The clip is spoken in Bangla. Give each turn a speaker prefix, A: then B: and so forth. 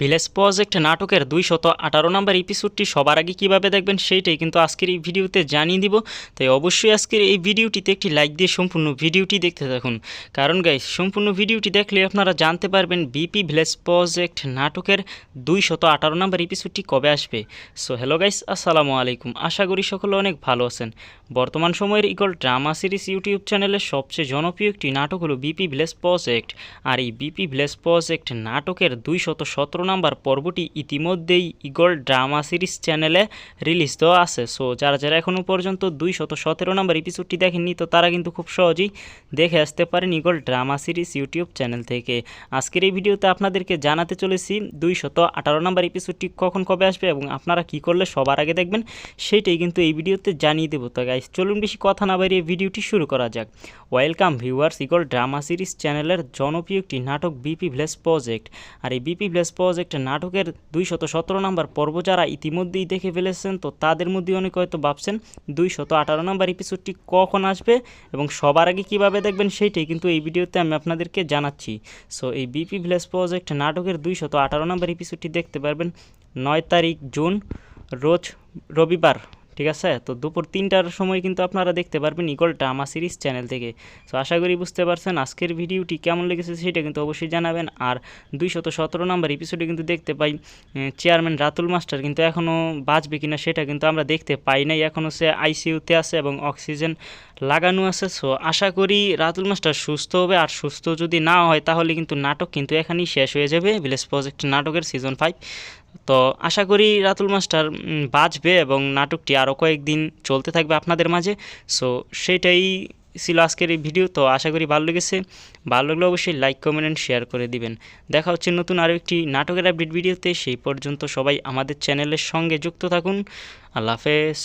A: ভিলেজ প্রজেক্ট নাটকের দুই শত আঠারো নম্বর এপিসোডটি সবার আগে কীভাবে দেখবেন সেইটাই কিন্তু আজকের এই ভিডিওতে জানিয়ে দিব। তাই অবশ্যই আজকের এই ভিডিওটিতে একটি লাইক দিয়ে সম্পূর্ণ ভিডিওটি দেখতে থাকুন। কারণ গাইস সম্পূর্ণ ভিডিওটি দেখলে আপনারা জানতে পারবেন বিপি ভিলেজ প্রজেক্ট নাটকের দুইশত আঠারো নম্বর এপিসোডটি কবে আসবে। সো হ্যালো গাইস আসসালামু আলাইকুম। আশা করি সকলে অনেক ভালো আছেন। বর্তমান সময়ের ইকল ড্রামা সিরিজ ইউটিউব চ্যানেলের সবচেয়ে জনপ্রিয় একটি নাটক হলো বিপি ভিলেজ প্রজেক্ট আর এই বিপি ভিলেজ প্রজেক্ট নাটকের দুই শত সতেরো নাম্বার পর্বটি ইতিমধ্যেই ইগল ড্রামা সিরিজ চ্যানেলে রিলিজ দেওয়া আছে। সো, যারা যারা এখনও পর্যন্ত দুই শত সতেরো নাম্বার এপিসোডটি দেখেননি, তো তারা কিন্তু খুব সহজেই দেখে আসতে পারেন Eagle drama series YouTube channel থেকে। আজকের এই ভিডিওতে আপনাদেরকে জানাতে চলেছি দুই শত আঠারো নাম্বার এপিসোডটি কখন কবে আসবে এবং আপনারা কি করলে সবার আগে দেখবেন, সেইটাই কিন্তু এই ভিডিওতে জানিয়ে দেবো। তো গাইস চলুন বেশি কথা না বাড়িয়ে ভিডিওটি শুরু করা যাক। Welcome viewers Eagle drama series চ্যানেলের জনপ্রিয় একটি নাটক বিপি ভিলেজ প্রজেক্ট আর এই বিপি ভিলেজ প্রজেক্ট নাটকের দুইশত সতেরো নম্বর পর্ব যারা ইতিমধ্যেই দেখে ফেলেছেন, তো তাদের মধ্যে অনেক হয়তো ভাবছেন দুইশত আঠারো নম্বর এপিসোডটি কখন আসবে এবং সবার আগে কীভাবে দেখবেন সেইটাই কিন্তু এই ভিডিওতে আমি আপনাদেরকে জানাচ্ছি। সো এই বিপি ভিলেজ প্রজেক্ট নাটকের দুইশত আঠারো নম্বর এপিসোডটি দেখতে পারবেন নয় তারিখ জুন, রোজ রবিবার। ঠিক আছে? তো দুপুর তিনটার সময় কিন্তু আপনারা দেখতে পারবেন ইগল আমার সিরিজ চ্যানেল থেকে। সো আশা করি বুঝতে পারছেন, আজকের ভিডিওটি কেমন লেগেছে সেটা কিন্তু অবশ্যই জানাবেন। আর দুইশত সতেরো নম্বর এপিসোডে কিন্তু দেখতে পাই চেয়ারম্যান রাতুল মাস্টার কিন্তু এখনও বাঁচবে কিনা সেটা কিন্তু আমরা দেখতে পাই নাই। এখনও সে আইসিইউতে আছে এবং অক্সিজেন লাগানো আছে। সো আশা করি রাতুল মাস্টার সুস্থ হবে। আর সুস্থ যদি না হয়, তাহলে কিন্তু নাটক কিন্তু এখানেই শেষ হয়ে যাবে। ভিলেজ প্রজেক্ট নাটকের সিজন ফাইভ তো, আশা করি রাতুল মাস্টার বাঁচবে এবং নাটকটি আরও কয়েকদিন চলতে থাকবে আপনাদের মাঝে। সো সেটাই ছিল আজকের এই ভিডিও তো, আশা করি ভালো লেগেছে। ভালো লাগলে অবশ্যই লাইক কমেন্ট অ্যান্ড শেয়ার করে দিবেন। দেখা হচ্ছে নতুন আরও একটি নাটকের আপডেট ভিডিওতে সেই পর্যন্ত সবাই আমাদের চ্যানেলের সঙ্গে যুক্ত থাকুন। আল্লাহ হাফেজ।